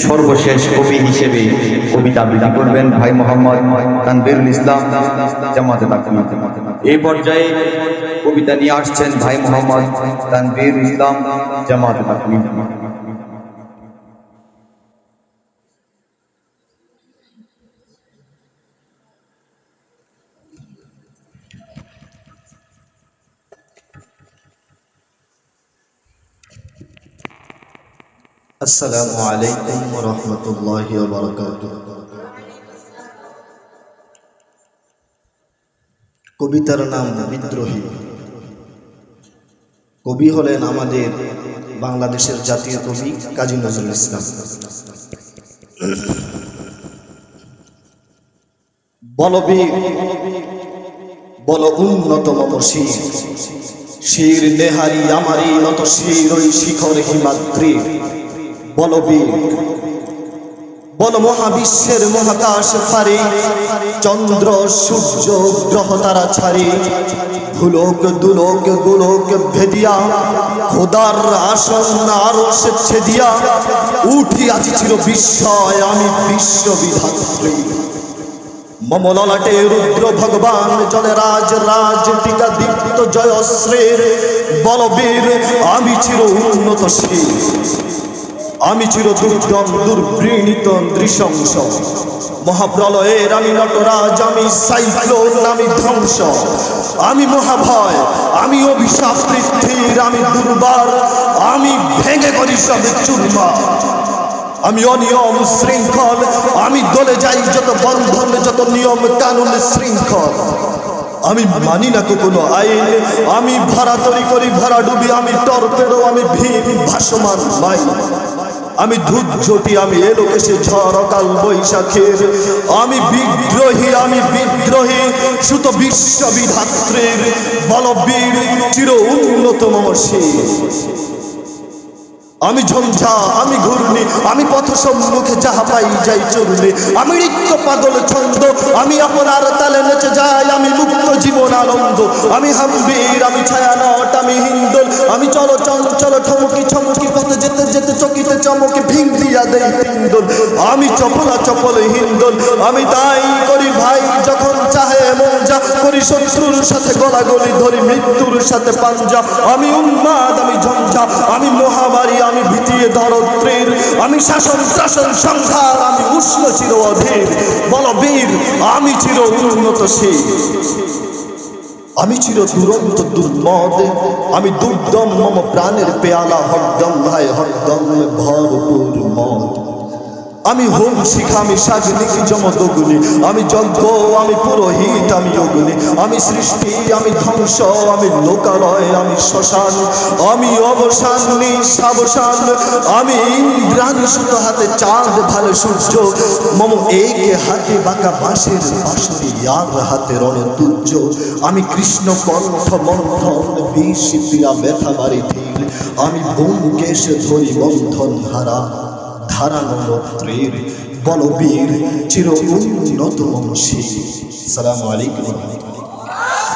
সর্বশেষ কবি হিসেবে কবিতা আবৃত্তি করবেন ভাই মোহাম্মদ তানবিরুল ইসলাম জামাতে তাকবীর এই পর্যায়ে কবিতা নিয়ে আসছেন ভাই মোহাম্মদ তানবিরুল ইসলাম জামাতে তাকবীর আসসালামু আলাইকুম রহমতুল্লাহ বারকাত কবিতার নাম বিদ্রোহী। কবি হলেন আমাদের বাংলাদেশের জাতীয় কবি কাজী নজরুল ইসলাম। বলবীর বল উন্নত শির শির নেহারি আমারই নত শির ওই শিখর হিমাদ্রির বলবীর। বল মহাবিশ্বের মহাকাশ ফারে চন্দ্র, সূর্য, গ্রহ তারা ছাড়ে। ভুলোক, দুলোক, গুলোক ভেদিয়া, খোদার আসন আরস ছেদিয়া। উঠি আজি ছিল বিস্ময়, আমি বিশ্ববিধাত্রী। মম ললাটে রুদ্র ভগবান জলে রাজ রাজ টিকা দীপ্ত জয়শ্রের। বলবীর, আমি চির উন্নত শীল। আমি চির দুর্গম দুর্বৃণীত, নৃশংস। মহাপ্রলয়ের আমি নটরাজ, আমি সাইক্লোন, আমি ধ্বংস। আমি মহাভয়, আমি অভিশাপ পৃথিবীর আমি দুর্বার, আমি ভেঙে করি সব চুরমা আমি অনিয়ম শৃঙ্খল, আমি দলে যাই যত বন্ধন, যত নিয়ম কানুন শৃঙ্খল। আমি মানি না কো কোনো আইন, আমি ভাড়া তরি করি, ভরা ডুবি, আমি টর্পেডো, আমি ভীম ভাসমান মাই আমি ধূপ ঝটি, আমি এলো এসে ঝড় অকাল বৈশাখের। আমি বিদ্রোহী আমি বিদ্রোহী, সুত বিশ্ববিধাত্রীর বলবীর, চির উন্নতম আমি ঝঞ্ঝা, আমি ঘূর্ণি, আমি পথ সম্মুখে যাহা পাই যাই চললে আমি রিক্ত পাগল, ছন্দ, আমি আপনার তালে নেচে যাই, আমি মুক্ত জীবন আনন্দ। আমি হাম্বির, আমি ছায়ানট, আমি হিন্দল আমি চলো, চল, চলো, ঠমকি ঠমকি, পথে যেতে যেতে চকিতে চমকে ভিং দিয়া দেই হিন্দল আমি চপলা চপল হিন্দল, আমি তাই করি ভাই, যখন চাহে মন যা, করি শত্রুর সাথে গলাগলি ধরি, মৃত্যুর সাথে পাঞ্জা। আমি উন্মাদ, আমি ঝঞ্ঝা, আমি মহামারী, আমি ভীতিয়ে ধরত্রীর আমি শাসন শাসন সংসার আমি উষ্ণ চির অধীর। বল বীর, আমি চির উন্নত শীল আমি চির দুরন্ত দুর্মদ আমি দুর্দম মম প্রাণের পেয়ালা হরদম ভাই হরদম ভরপুর মদ। আমি হোম শিখা, আমি সাজনিক জমদগুনি আমি যজ্ঞ আমি পুরোহিত, আমি অগ্নি, আমি সৃষ্টি, আমি ধ্বংস, আমি লোকালয়, আমি শ্মশান, আমি অবসান, নিঃসাবসান, আমি ইন্দ্রাণী সুতো হাতে চাঁদ, ভালো সূর্য, মম একে হাতে বাঁকা বাঁশের বাঁশরি, আর হাতে রণে তুজ্জ আমি কৃষ্ণ কণ্ঠ, মন্থন, বিষ প্রিয়া ব্যথা, বাড়ি ধীর আমি বোমকেশ ধরি বন্ধন হারা ধারানো ত্রের বলবীর চির উন্নত সালামু আলাইকুম